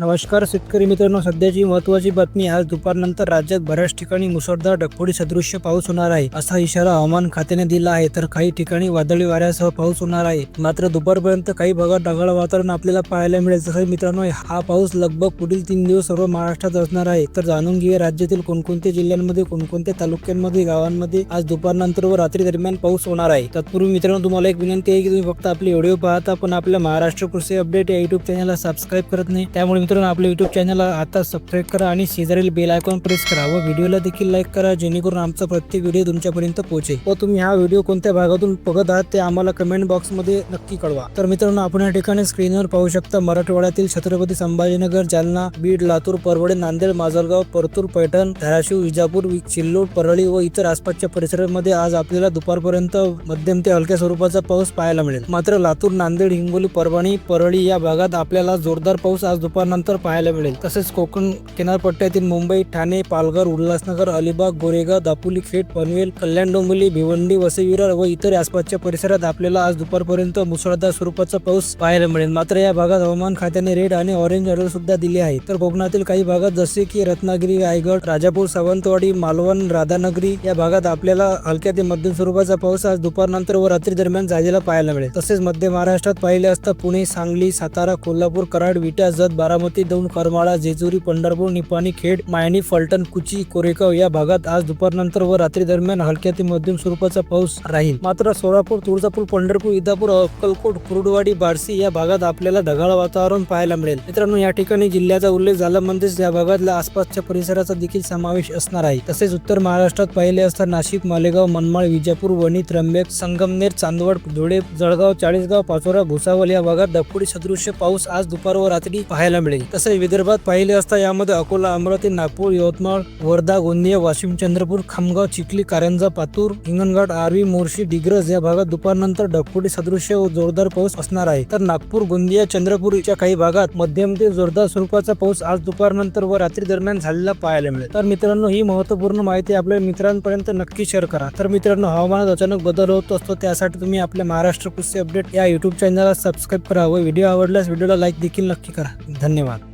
नमस्कार शेतकरी मित्रांनो सध्याची महत्वाची बातमी आज दुपारनंतर राज्यात बऱ्याच ठिकाणी मुसळधार ढगफोडी सदृश्य पाऊस होणार आहे. असा इशारा हवामान खात्याने दिला आहे तर काही ठिकाणी वादळी वाऱ्यासह पाऊस होणार आहे. मात्र दुपारपर्यंत काही भागात ढगाळ वातावरण आपल्याला पाहायला मिळेल. तसंच मित्रांनो हा पाऊस लगभग पुढील तीन दिवस सर्व महाराष्ट्रात असणार आहे. तर जाणून घेऊया राज्यातील कोणकोणत्या जिल्ह्यांमध्ये कोणकोणत्या तालुक्यांमध्ये गावांमध्ये आज दुपारनंतर व रात्री दरम्यान पाऊस होणार आहे. तत्पूर्वी मित्रांनो तुम्हाला एक विनंती आहे की तुम्ही फक्त आपले व्हिडिओ पाहता पण आपल्या महाराष्ट्र कृषी अपडेट या युट्यूब चॅनलला सबस्क्राईब करत नाही. त्यामुळे मित्रांनो आपल्या यूट्यूब चॅनलला आता सबस्क्राईब करा आणि शेजारील बेल आयकॉन प्रेस करा व व्हिडिओला देखील लाईक करा जेणेकरून आमचा प्रत्येक व्हिडिओ तुमच्यापर्यंत पोहोचेल. व तुम्ही हा व्हिडिओ कोणत्या भागातून बघत आहात ते आम्हाला कमेंट बॉक्समध्ये नक्की कळवा. तर मित्रांनो आपण या ठिकाणी स्क्रीनवर पाहू शकता मराठवाड्यातील छत्रपती संभाजीनगर जालना बीड लातूर परवडे नांदेड माजलगाव परतूर पैठण धाराशिव विजापूर चिल्लोड परळी व इतर आसपासच्या परिसरामध्ये आज आपल्याला दुपारपर्यंत मध्यम ते हलक्या स्वरूपाचा पाऊस पाहायला मिळेल. मात्र लातूर नांदेड हिंगोली परभणी परळी या भागात आपल्याला जोरदार पाऊस आज दुपारनंतर पाहायला मिळेल. तसेच कोकण किनारपट्ट्यातील मुंबई ठाणे पालघर उल्हासनगर अलिबाग गोरेगाव दापोली खेड पनवेल कल्याण डोंबिवली भिवंडी वसईविरार व इतर आसपासच्या परिसरात आपल्याला आज दुपारपर्यंत मुसळधार स्वरूपाचा पाऊस पाहायला मिळेल. मात्र या भागात हवामान खात्याने रेड आणि ऑरेंज अलर्ट सुद्धा दिले आहे तर कोकणातील काही भागात जसे की रत्नागिरी रायगड राजापूर सावंतवाडी मालवण राधानगरी या भागात आपल्याला हलक्या ते मध्यम स्वरूपाचा पाऊस आज दुपारनंतर व रात्री दरम्यान झालेला पाहायला मिळेल. तसेच मध्य महाराष्ट्रात पाहिले असता पुणे सांगली सातारा कोल्हापूर कराड विटा जत बारा बारामती दौंड करमाळा जेजुरी पंढरपूर निपाणी खेड मायणी फलटण कुची कोरेगाव या भागात आज दुपारनंतर व रात्री दरम्यान हलक्या ते मध्यम स्वरूपाचा पाऊस राहील. मात्र सोलापूर तुळजापूर पंढरपूर इदापूर अक्कलकोट कुरुडवाडी बारसी या भागात आपल्याला ढगाळ वातावरण पाहायला मिळेल. मित्रांनो या ठिकाणी जिल्ह्याचा उल्लेख झाला म्हणजेच या भागातल्या आसपासच्या परिसराचा देखील समावेश असणार आहे. तसेच उत्तर महाराष्ट्रात पाहिले असता नाशिक मालेगाव मनमाळ विजापूर वणी त्र्यंबक संगमनेर चांदवड धुळे जळगाव चाळीसगाव पाचोरा भुसावल या भागात दगफोडी सदृश्य पाऊस आज दुपार व रात्री पाहायला मिळेल. तसेच विदर्भात पाहिले असता यामध्ये अकोला अमरावती नागपूर यवतमाळ वर्धा गोंदिया वाशिम चंद्रपूर खामगाव चिखली कारंजा पातूर हिंगणघाट आर्वी मोर्शी डिग्रज या भागात दुपारनंतर ढगफोडी सदृश्य व जोरदार पाऊस असणार आहे. तर नागपूर गोंदिया चंद्रपूरच्या काही भागात मध्यम ते जोरदार स्वरूपाचा पाऊस आज दुपारनंतर व रात्री दरम्यान झालेला पाहायला मिळेल. तर मित्रांनो ही महत्त्वपूर्ण माहिती आपल्या मित्रांपर्यंत नक्की शेअर करा. तर मित्रांनो हवामानात अचानक बदल होत असतो त्यासाठी तुम्ही आपल्या महाराष्ट्र कृषी अपडेट या युट्यूब चॅनलला सबस्क्राईब करा व व्हिडिओ आवडल्यास व्हिडिओला लाईक देखील नक्की करा. धन्यवाद. には。